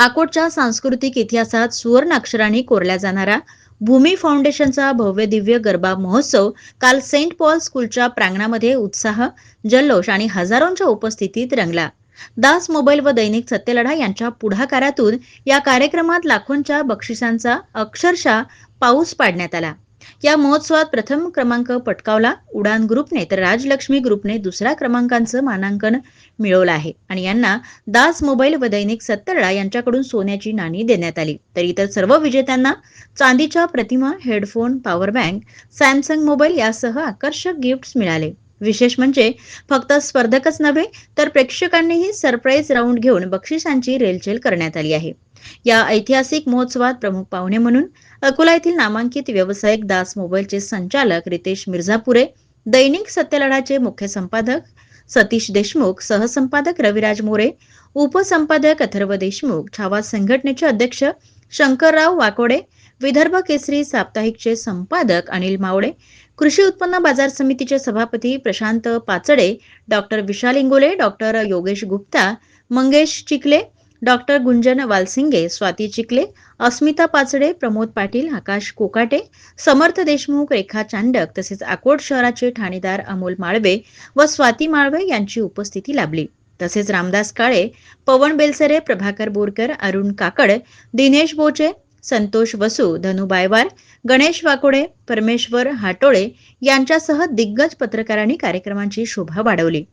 अकोटच्या सांस्कृतिक इतिहासात सुवर्णाक्षरांनी कोरल्या जाणारा भूमी फाउंडेशनचा भव्य दिव्य गरबा महोत्सव काल सेंट पॉल स्कूलच्या प्रांगणामध्ये उत्साह जल्लोष आणि हजारोंच्या उपस्थितीत रंगला. दास मोबाईल व दैनिक सत्यलढा यांच्या पुढाकारातून या कार्यक्रमात लाखोंच्या बक्षिसांचा अक्षरशः पाऊस पाडण्यात आला. या महोत्सवात प्रथम क्रमांक पटकावला. उडान ग्रुपने तर राजलक्ष्मी ग्रुपने दुसऱ्या क्रमांकाचं मानांकन मिळवलं आहे. आणि यांना दास मोबाईल व दैनिक सत्तरडा यांच्याकडून सोन्याची नाणी देण्यात आली. तर इतर सर्व विजेत्यांना चांदीच्या प्रतिमा headphone power bank Samsung mobile यासह आकर्षक गिफ्ट्स मिळाले. विशेष म्हणजे फक्त स्पर्धकच नव्हे तर प्रेक्षकांनीही सरप्राईज राऊंड घेऊन बक्षिसांची रेलचेल करण्यात आली आहे. या ऐतिहासिक महोत्सवात प्रमुख पाहुणे म्हणून अकोला येथील नामांकित व्यावसायिक दास मोबाईलचे संचालक रितेश मिर्झापुरे दैनिक सत्यलढाचे मुख्य संपादक सतीश देशमुख सहसंपादक रविराज मोरे उपसंपादक अथर्व देशमुख छावा संघटनेचे अध्यक्ष शंकरराव वाकोडे विदर्भ केसरी साप्ताहिकचे संपादक अनिल मावडे कृषी उत्पन्न बाजार समितीचे सभापती Prashant Pachade doctor Vishal Ingole doctor Yogesh Gupta Mangesh Chikhale doctor Gunjan Walsinge Swati Chikhale Asmita Pachade Pramod Patil Akash Kokate Samarth Deshmukh Rekha Chandak तसेच अकोट शहराचे ठाणेदार अमोल माळवे व स्वाती माळवे यांची उपस्थिती लाभली. तसेच रामदास काळे पवन बेलसरे प्रभाकर बोरकर अरुण काकड दिनेश बोचे संतोष वसू धनु बायवार गणेश वाकोडे परमेश्वर हाटोळे यांच्यासह दिग्गज पत्रकारांनी कार्यक्रमांची शोभा वाढवली.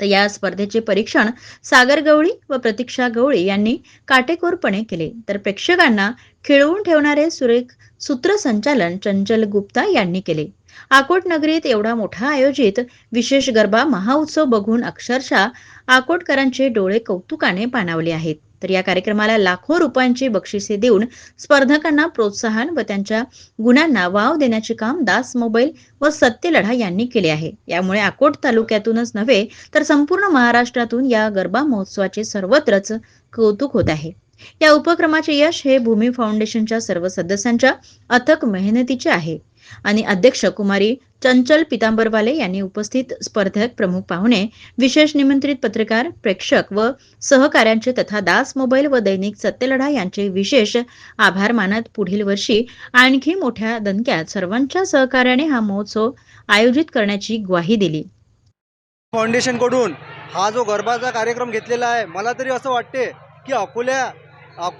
तर या स्पर्धेचे परीक्षण सागर गवळी व प्रतीक्षा गवळी यांनी काटेकोरपणे केले. तर प्रेक्षकांना खिळवून ठेवणारे सुरेख सूत्रसंचालन चंचल गुप्ता यांनी केले. आकोट नगरीत एवढा मोठा आयोजित विशेष गरबा महाउत्सव बघून अक्षरशः आकोटकरांचे डोळे कौतुकाने पाणावले आहेत. तर या कार्यक्रमाला लाखो रुपयांची बक्षिसे देऊन स्पर्धकांना प्रोत्साहन व त्यांच्या गुणांना वाव देण्याचे काम दास मोबाईल व सत्यलढा यांनी केले आहे. यामुळे अकोट तालुक्यातूनच नव्हे तर संपूर्ण महाराष्ट्रातून या गरबा महोत्सवाचे सर्वत्रच कौतुक होत आहे. या उपक्रमाचे यश हे भूमी फाउंडेशनच्या सर्व सदस्यांच्या अथक मेहनतीचे आहे. आणि अध्यक्ष कुमारी चंचल पितांबरवाले यांनी उपस्थित स्पर्धक प्रमुख पाहुणे विशेष निमंत्रित पत्रकार प्रेक्षक व सहकाऱ्यांचे तथा दास मोबाईल व दैनिक सत्यलढा यांचे विशेष आभार मानत पुढील वर्षी आणखी मोठ्या दणक्यात सर्वांच्या सहकार्याने हा महोत्सव आयोजित करण्याची ग्वाही दिली. फाउंडेशनकडून हा जो गरबाचा कार्यक्रम घेतलेला आहे मला तरी असं वाटते की अकोल्या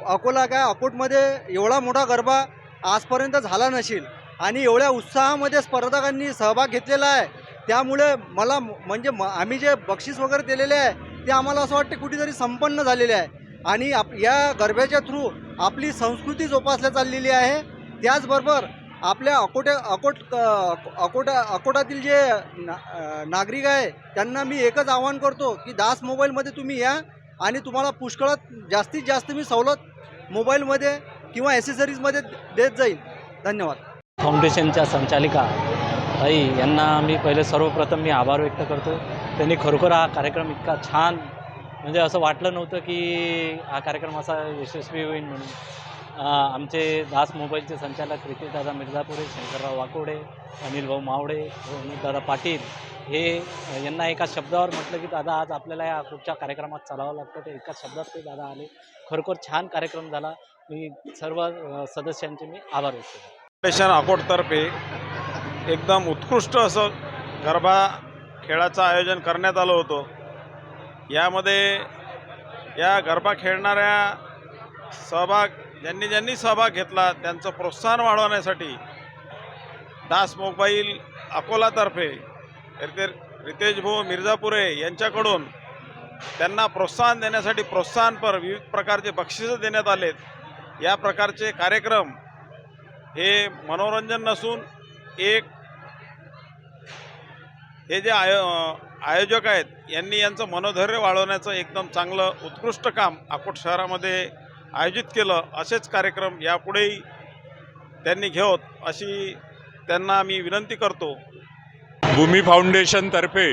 अकोला काय अकोटमध्ये एवढा मोठा गरबा आजपर्यंत झाला नसेल. आणि एवढ्या उत्साहामध्ये स्पर्धकांनी सहभाग घेतलेला आहे. त्यामुळे मला म्हणजे म आम्ही जे बक्षीस वगैरे दिलेले आहे ते आम्हाला असं वाटते कुठेतरी संपन्न झालेले आहे. आणि आप या गरब्याच्या थ्रू आपली संस्कृती जोपासल्या चाललेली आहे. त्याचबरोबर आपल्या अकोट्या अकोट अकोटा अकोटातील जे ना नागरिक आहे त्यांना मी एकच आवाहन करतो की दास मोबाईलमध्ये तुम्ही या आणि तुम्हाला पुष्कळात जास्तीत जास्त मी सवलत मोबाईलमध्ये किंवा ॲसेसरीजमध्ये देत जाईल धन्यवाद. फाउंडेशनच्या संचालिका ताई यांना मी पहिले सर्वप्रथम मी आभार व्यक्त करतो. त्यांनी खरोखर हा कार्यक्रम इतका छान म्हणजे असं वाटलं नव्हतं की हा कार्यक्रम असा यशस्वी होईल म्हणून. आमचे दास मोबाईलचे संचालक रितेशदादा मिर्झापुरे शंकरराव वाकोडे अनिल भाऊ मावडे दादा पाटील हे यांना एका शब्दावर म्हटलं की दादा आज आपल्याला या कुठच्या कार्यक्रमात चालावं लागतं? ते एका शब्दात ते दादा आले. खरोखर छान कार्यक्रम झाला. मी सर्व सदस्यांचे मी आभार व्यक्त करतो. फाउंडेशन अकोटतर्फे एकदम उत्कृष्ट असं गरबा खेळाचं आयोजन करण्यात आलं होतं. यामध्ये या गरबा खेळणाऱ्या सहभाग ज्यांनी ज्यांनी सहभाग घेतला त्यांचं प्रोत्साहन वाढवण्यासाठी दास मोबाईल अकोलातर्फे रितेश भाऊ मिर्झापुरे यांच्याकडून त्यांना प्रोत्साहन देण्यासाठी प्रोत्साहनपर विविध प्रकारचे बक्षिसं देण्यात आलेत. या प्रकारचे कार्यक्रम हे मनोरंजन नसून एक हे जे आयो आयोजक आहेत यांनी यांचं मनोधैर्य वाढवण्याचं एकदम चांगलं उत्कृष्ट काम अकोट शहरामध्ये आयोजित केलं असेच कार्यक्रम यापुढेही त्यांनी घेवत अशी त्यांना मी विनंती करतो. भूमी फाउंडेशनतर्फे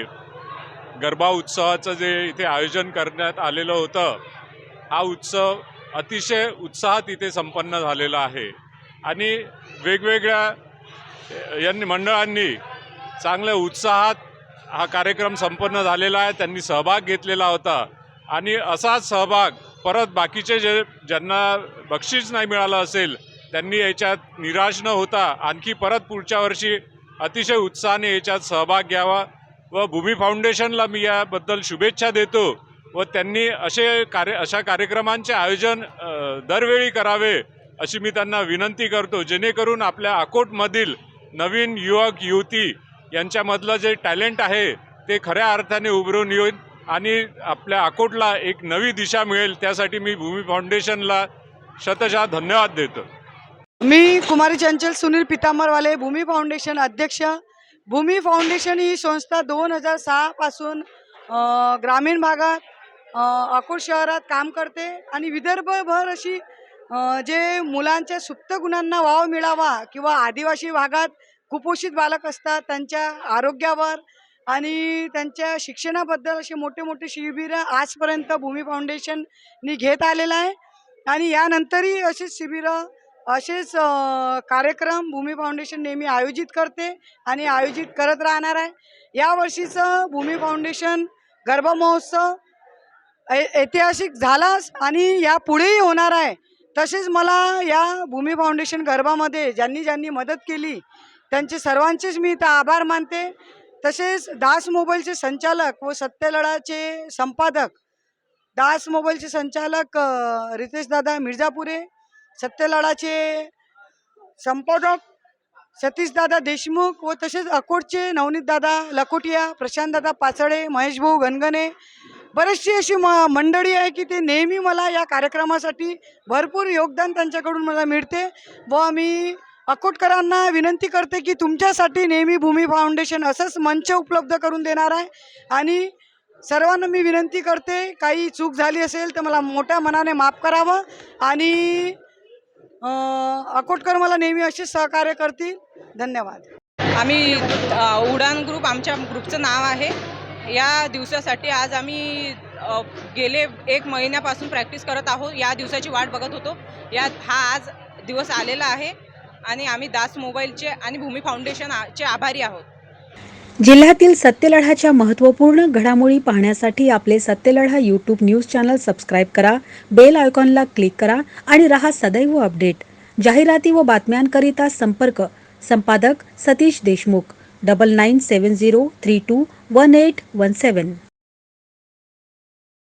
गरबा उत्सवाचं जे इथे आयोजन करण्यात आलेलं होतं हा उत्सव अतिशय उत्साहात इथे संपन्न झालेला आहे. आणि वेगवेगळ्या यांनी मंडळांनी चांगल्या उत्साहात हा कार्यक्रम संपन्न झालेला आहे. त्यांनी सहभाग घेतलेला होता. आणि असाच सहभाग परत बाकीचे जे ज्यांना बक्षीस नाही मिळालं असेल त्यांनी याच्यात निराश न होता आणखी परत पुढच्या वर्षी अतिशय उत्साहाने याच्यात सहभाग घ्यावा व भूमी फाउंडेशनला मी याबद्दल शुभेच्छा देतो व त्यांनी असे कार्य अशा कार्यक्रमांचे आयोजन दरवेळी करावे अशी मी त्यांना विनंती करतो जेणेकरून आपल्या अकोटमधील नवीन युवक युवती यांच्यामधलं जे टॅलेंट आहे ते खऱ्या अर्थाने उभरून येईल आणि आपल्या अकोटला एक नवी दिशा मिळेल. त्यासाठी मी भूमी फाउंडेशनला शतशः धन्यवाद देतो. मी कुमारी चंचल सुनील पितांबरवाले भूमी फाउंडेशन अध्यक्ष. भूमी फाउंडेशन ही संस्था दोन हजार सहापासून ग्रामीण भागात अकोट शहरात काम करते आणि विदर्भभर अशी जे मुलांच्या सुप्त गुणांना वाव मिळावा किंवा आदिवासी भागात कुपोषित बालक असतात त्यांच्या आरोग्यावर आणि त्यांच्या शिक्षणाबद्दल असे मोठे मोठे शिबिरं आजपर्यंत भूमी फाउंडेशननी घेत आलेलं आहे. आणि यानंतरही असेच शिबिरं असेच कार्यक्रम भूमी फाउंडेशन नेहमी आयोजित करते आणि आयोजित करत राहणार आहे. यावर्षीचं भूमी फाउंडेशन गर्भ महोत्सव ऐ- ऐतिहासिक झालाच आणि यापुढेही होणार आहे. तसेच मला या भूमी फाउंडेशन गरबामध्ये ज्यांनी ज्यांनी मदत केली त्यांचे सर्वांचेच मी इथं आभार मानते. तसेच दास मोबाईलचे संचालक व सत्यलढाचे संपादक दास मोबाईलचे संचालक रितेशदादा रितेश दादा मिर्झापुरे सत्यलढाचे संपादक सतीशदादा देशमुख व तसेच अकोटचे नवनीतदादा लकोटिया प्रशांत दादा पाचडे महेशभाऊ गणगणे बरेचशी अशी म मंडळी आहे की ते नेहमी मला या कार्यक्रमासाठी भरपूर योगदान त्यांच्याकडून मला मिळते व मी अकोटकरांना विनंती करते की तुमच्यासाठी नेहमी भूमी फाउंडेशन असंच मंच उपलब्ध करून देणार आहे. आणि सर्वांना मी विनंती करते काही चूक झाली असेल तर मला मोठ्या मनाने माफ करावं आणि अकोटकर मला नेहमी असेच सहकार्य करतील. धन्यवाद. आम्ही उडान ग्रुप आमच्या ग्रुपचं नाव आहे. या दिवसासाठी आज आम्ही गेले एक महिन्यापासून प्रॅक्टिस करत आहोत. या दिवसाची वाट बघत होतो. या हा आज दिवस आलेला आहे आणि आम्ही दास मोबाईलचे आणि भूमी फाउंडेशनचे आभारी आहोत. जिल्ह्यातील सत्यलढाच्या महत्त्वपूर्ण घडामोडी पाहण्यासाठी आपले Satyaladha YouTube news channel subscribe करा बेल आयकॉनला क्लिक करा आणि रहा सदैव अपडेट जाहिराती व बातम्यांकरिता संपर्क संपादक Satish Deshmukh double nine seven zero three two 1817